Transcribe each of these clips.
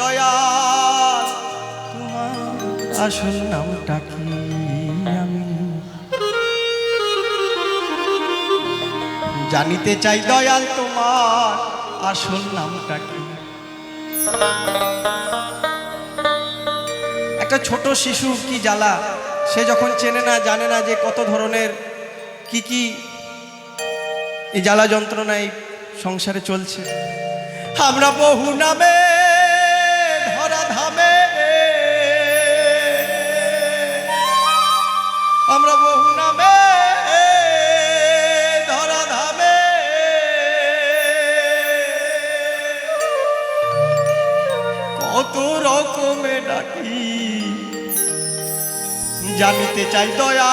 দয়া তোমার আসল নামটা কি আমি? জানিতে চাই দয়াল, তোমার আসল নামটা কি? একটা ছোট শিশু কি জ্বালা? সে যখন চেনে না, জানে না যে কত ধরনের, কি কি এই জ্বালা যন্ত্রণা এই সংসারে চলছে। আমরা বহু নামে ধরা ধামে। আমরা বহু নামে ধরা কত জানিতে চাই দয়া।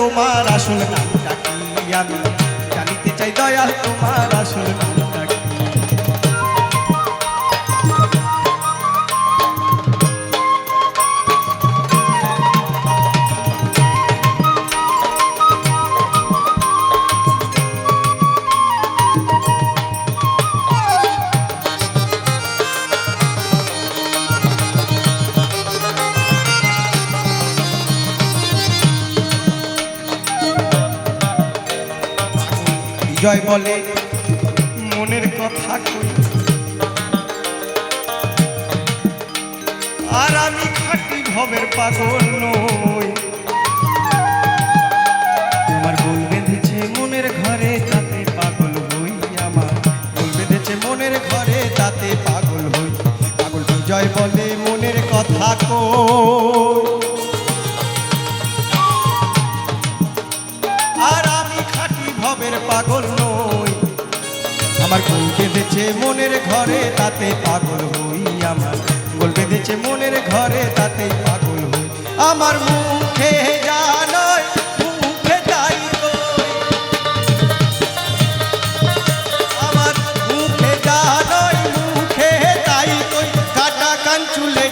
তোমার আসল নামটা কি আমি জানিতে চাই দয়াল তোমার আসল নামটা জয় বলে মনের কথা কই? আর আমি খাটি ভবের পাগল নই। আমার গোল বেঁধেছে মনের ঘরে, তাতে পাগল হই আমার। গোল বেঁধেছে মনের ঘরে, তাতে পাগল হই। পাগল জয় বলে মনের কথা কই। আমার গোল বেঁধেছে মনের ঘরে, তাতে পাগল হই আমার। গোল বেঁধেছে মনের ঘরে, তাতে পাগল হই। আমার মুখে আমার মুখে তাই কাটা কান চুলে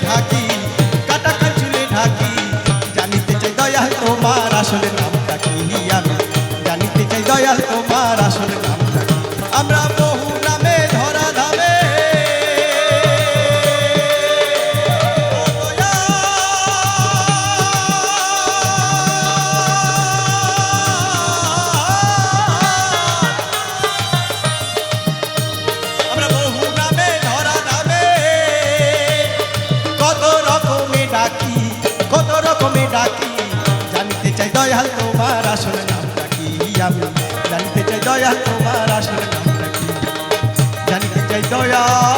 আসলে নামটা কি আমি? জানিতে চাই দয়াল তোমার আসলে নামটা আমরা কত রকমে ডাকি, কত রকমে ডাকি। জানতে চাই দয়াল তোমার আসল নাম ডাকি আমি জানতে চাই দয়াল তোমার আসল নাম ডাকি জানতে চাই দয়াল